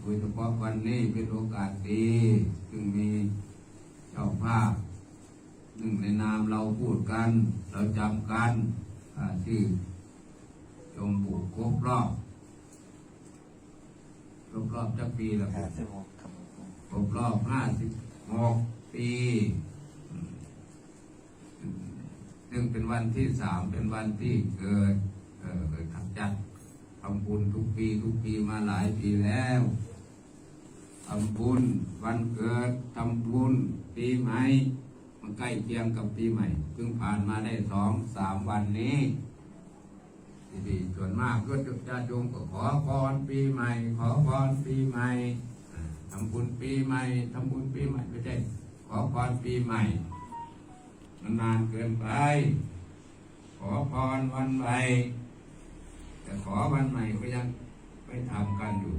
โดยเฉพาะวันนี้เป็นโอกาสดีจึงมีเจ้าภาพหนึ่งในนามเราพูดกัน เราจำกันอ่าชื่อจมบุกครบรอบครบรอบจักปีแล้วห้าสิบหกครับครบรอบห้าสิบหกปีอืมซึ่งเป็นวันที่สามเป็นวันที่เกิดเออเกิดขับจัดทำบุญทุกปี ทุกปีมาหลายปีแล้ว ทำบุญ วันเกิดทำบุญ ปีใหม่มันใกล้เคียงกับปีใหม่เพิ่งผ่านมาได้สองสามวันนี้ที่ส่วนมากก็จะญาติโยมก็ขอพรปีใหม่ ขอพรปีใหม่ทำบุญปีใหม่ทำบุญปีใหม่ไม่ใช่ขอพรปีใหม่มันนานเกินไป ขอพรวันใหม่แต่ขอวันใหม่ก็ยังไม่ทำกันอยู่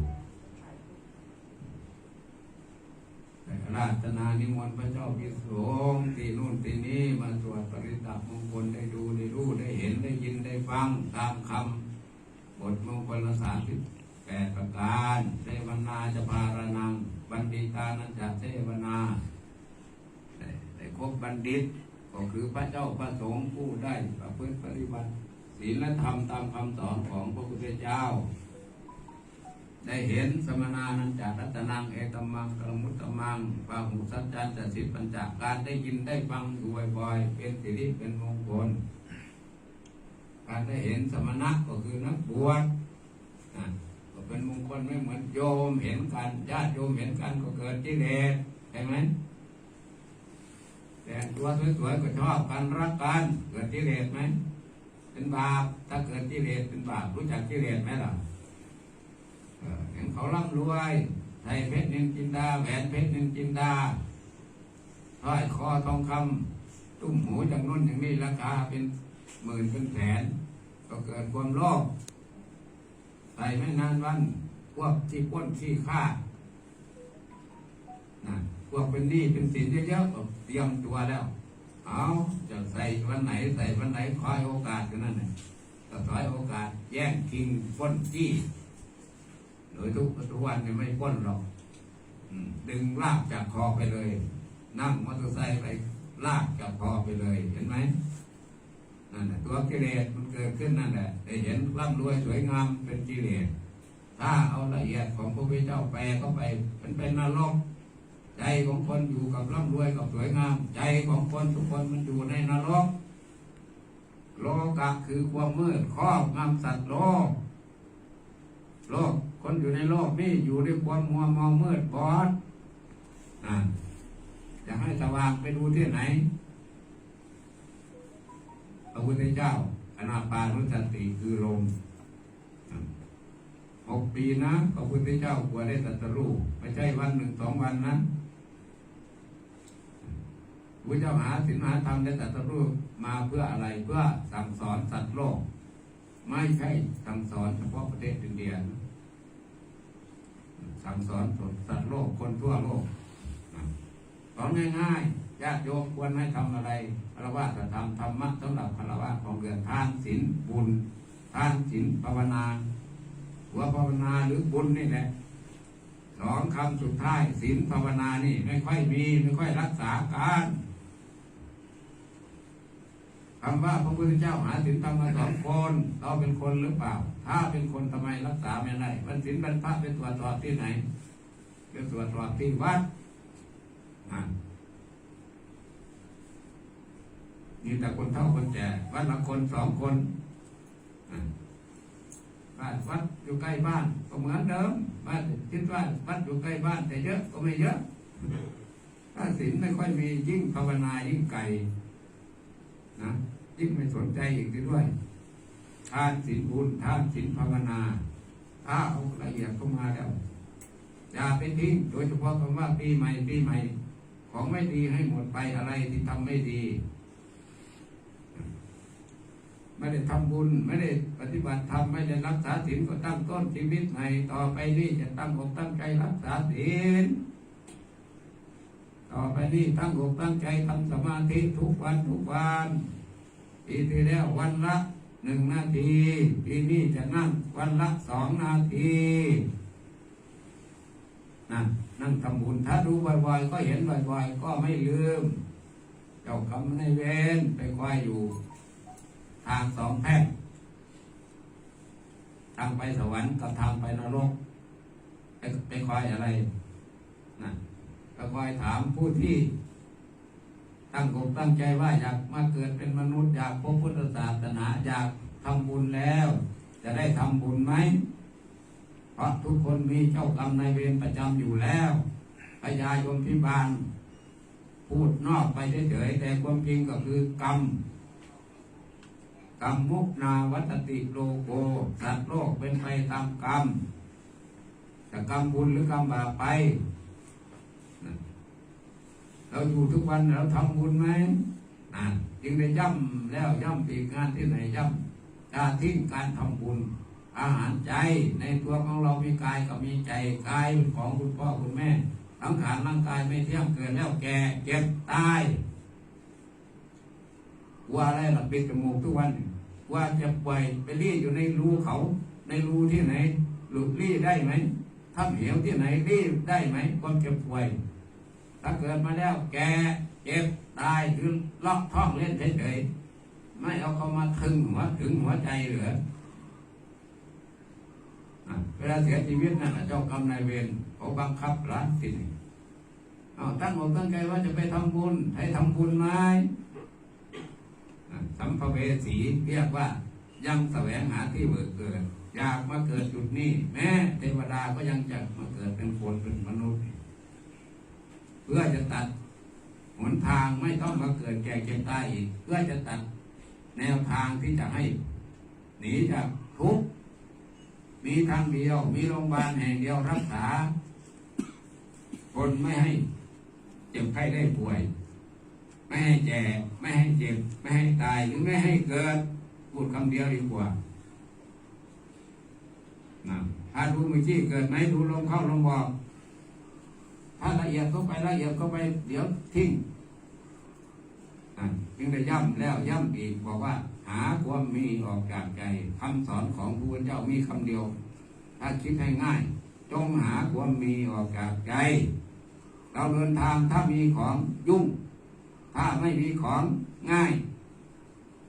แต่ ราชนานิมนต์พระเจ้าพิสงฆ์ที่นู่นที่นี้มาสวดปริตามงคลได้ดูได้รู้ได้เห็นได้ยินได้ฟังตามคำบทมงคลละสามสิบแปดประการเทวนาจะพารนัง บัณฑิตานันจะเทวนาได้ได้ครบบัณฑิต ก็คือพระเจ้าพระสงฆ์ผู้ได้ประพฤติปฏิบัติศีลและธรรมตามคำสอนของพระพุทธเจ้า ได้เห็นสมณานันจารัตนังเอตมังกลมุตตมังปาหุสัจจันจะสิปัญจการได้ยินได้ฟังอยู่บ่อยๆเป็นสิริเป็นมงคลการได้เห็นสมณะก็คือนักบวชนะก็เป็นมงคลไม่เหมือนโยมเห็นกันญาติโยมเห็นกันก็เกิดกิเลสใช่ไหมแต่ตัวสวยๆก็ชอบกันรักกันเกิดกิเลสไหมเป็นบาปถ้าเกิดกิเลสเป็นบาปรู้จักกิเลสไหมล่ะ เออเห็นเขาร่ำรวยไทยเพชรหนึ่งจินดาแหวนเพชรหนึ่งจินดาสร้อยคอทองคำตุ้มหูอย่างนู้นอย่างนี้ราคาเป็นหมื่นเป็นแสนก็เกิดความโลภใส่ไม่นานวันพวกที่ป้นที่ฆ่านะพวกเป็นหนี้เป็นสินเยอะๆก็เตรียมตัวแล้ว เอาจะใส่วันไหนใส่วันไหนคอยโอกาสกันนั่นแหละก็ถอยโอกาส แย่งชิงปล้นจี้โด ยทุกทุกวันเนี่ยไม่ป้นหรอกดึงลากจากคอไปเลย นั่งมอเตอร์ไซค์ไปลากจากคอไปเลย เห็นไหมนั่นแหละตัวกิเลสมันเกิดขึ้นนั่นแหละได้เห็นร่ำรวยสวยงามเป็นกิเลสถ้าเอาละเอียดของพระพุทธเจ้าแปลเข้าไปมันเป็นนรกใจของคนอยู่กับร่ำรวยกับสวยงาม ใจของคนทุกคนมันอยู่ในนรกโลกะคือความมืดครอบงำสัตว์โลกโลก คนอยู่ในโลกนี่อยู่ด้วยความมัวเมองมืดบอดอ่าจะให้สว่างไปดูที่ไหนพระพุทธเจ้าอนาปานุสติคือลมหกปีนะพระพุทธเจ้ากว่าได้ตรัสรู้ไม่ใช่วันหนึ่งสองวันนะพระเจ้าหาสินหาธรรมได้ตรัสรู้มาเพื่ออะไรเพื่อสั่งสอนสัตว์โลก ไม่ใช่สั่งสอนเฉพาะประเทศอินเดียนะ สั่งสอนสัตว์โลกคนทั่วโลกสอนง่ายๆญาติโยมควรให้ทำอะไรคารวะจะทำธรรมะสำหรับคารวะของเรือนทานศีลบุญทานศีลภาวนาหัวภาวนาหรือบุญนี่แหละสองคำสุดท้ายศีลภาวนานี่ไม่ค่อยมี ไม่ค่อยรักษาการ คำว่าพระพุทธเจ้าหาศีลธรรมมาสองคนเราเป็นคนหรือเปล่า ถ้าเป็นคนทำไมรักษาไม่ได้วันศีลบรรพะเป็นตรวจสอบที่ไหน เป็นตรวจสอบที่วัดอะมีแต่คนเท่าคนแก่วัดละคนสองคนอะบ้านวัดอยู่ใกล้บ้านก็เหมือนเดิมบ้านคิดว่าวัดอยู่ใกล้บ้านแต่เยอะก็ไม่เยอะ ถ้าศีลไม่ค่อยมียิ่งภาวนายิ่งไกล นะยิ่งไม่สนใจอีกด้วยทานศีลบุญทานศีลภาวนาถ้าเอาละเอียดเข้ามาแล้วอย่าไปทิ้งโดยเฉพาะคำว่าปีใหม่ปีใหม่ ของไม่ดีให้หมดไปอะไรที่ทำไม่ดี ไม่ได้ทำบุญ ไม่ได้ปฏิบัติธรรมไม่ได้รักษาศีลก็ตั้งต้นชีวิตใหม่ต่อไปนี่จะตั้งอกตั้งใจรักษาศีล ต่อไปนี้ตั้งอกตั้งใจทำสมาธิทุกวันทุกวันปีที่แล้ววันละหนึ่งนาที ปีนี้จะนั่งวันละสองนาทีดูบ่อยๆ ก็เห็นบ่อยๆ ก็ไม่ลืม เจ้ากรรมในเวรไปคอยอยู่ ทางสองแพร่งทางไปสวรรค์กับทางไปนรกไปไปคอยอะไรนะ ก็คอยถามผู้ที่ ตั้งอกตั้งใจว่าอยากมาเกิดเป็นมนุษย์อยากพบพุทธศาสนาอยากทำบุญแล้ว จะได้ทำบุญไหมเพราะทุกคนมีเจ้ากรรมนายเวรประจำอยู่แล้วพญายมพิบาล พูดนอกไปเฉยๆแต่ความจริงก็คือกรรมกรรมมุกนาวัตติโลโกสัตว์โลกเป็นไปตามกรรมจะกรรมบุญหรือกรรมบาปไป เราอยู่ทุกวันเราทำบุญไหมนะจึงได้ย่ำแล้วย่ำอีกงานที่ไหนย่ำจะทิ้งการทำบุญ อาหารใจในตัวของเรามีกายกับมีใจกายเป็นของคุณพ่อคุณแม่สังขารร่างกายไม่เที่ยงเกิดแล้วแก่เจ็บตายว่าอะไรหลับปิดจมูกทุกวัน ว่าจะปล่อยไปรีดอยู่ในรูเขา ในรูที่ไหน หลุดรีดได้ไหมถ้ำเหวที่ไหนรีดได้ไหมความเจ็บป่วย ถ้าเกิดมาแล้วแก่เจ็บตายหรือล็อกท้องเล่นเฉยๆไม่เอาเขามาถึงหัวถึงหัวใจเหลืออะเวลาเสียชีวิตนั่นน่ะเจ้ากรรมนายเวรเขาบังคับร้านสิเอาตั้งอกตั้งใจว่าจะไปทำบุญให้ทำบุญไหมสัมภเวสีเรียกว่ายังแสวงหาที่เบิกเกิด อยากมาเกิดจุดนี้ แม้เทวดาก็ยังจะมาเกิดเป็นคนเป็นมนุษย์ เพื่อจะตัดหนทางไม่ต้องมาเกิดแก่เจ็บตายอีก เพื่อจะตัดแนวทางที่จะให้หนีจากทุกข์มีทางเดียว มีโรงพยาบาลแห่งเดียวรักษา คนไม่ให้เจ็บไข้ได้ป่วย ไม่ให้แก่ไม่ให้เจ็บ ไม่ให้ตายหรือไม่ให้เกิดพูดคำเดียวดีกว่านะถ้าดูมือชี้เกิดไหมดูลงเข้าลงบอก ถ้าละเอียดเข้าไปละเอียดเข้าไป เดี๋ยวทิ้งจึงได้ย้ำแล้วย้ำอีกบอกว่า หาความมีออกจากใจคำสอนของพระพุทธเจ้ามีคำเดียว ถ้าคิดให้ง่าย จงหาความมีออกจากใจ เราเดินทางถ้ามีของยุ่ง ถ้าไม่มีของง่าย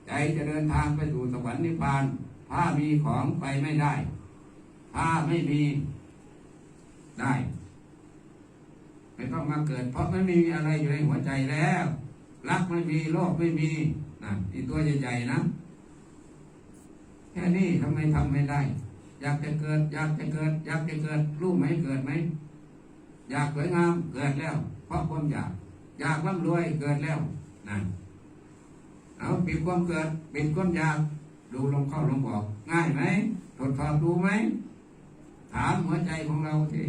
ใจจะเดินทางไปสู่สวรรค์นิพพาน ถ้ามีของไปไม่ได้ ถ้าไม่มีได้ ไม่ต้องมาเกิด เพราะไม่มีอะไรอยู่ในหัวใจแล้ว รักไม่มีโลภไม่มีนะอีตัวใหญ่ๆนะแค่นี้ทำไมทำไม่ได้ อยากจะเกิด อยากจะเกิด อยากจะเกิดรู้ไหมเกิดไหมอยากสวยงามเกิดแล้ว เพราะความอยาก อยากร่ำรวยเกิดแล้วนั่นเอาปิดความเกิดปิดความอยาก ดูลงเข้าลงบอก ง่ายไหมทดสอบดูไหมถามหัวใจของเราที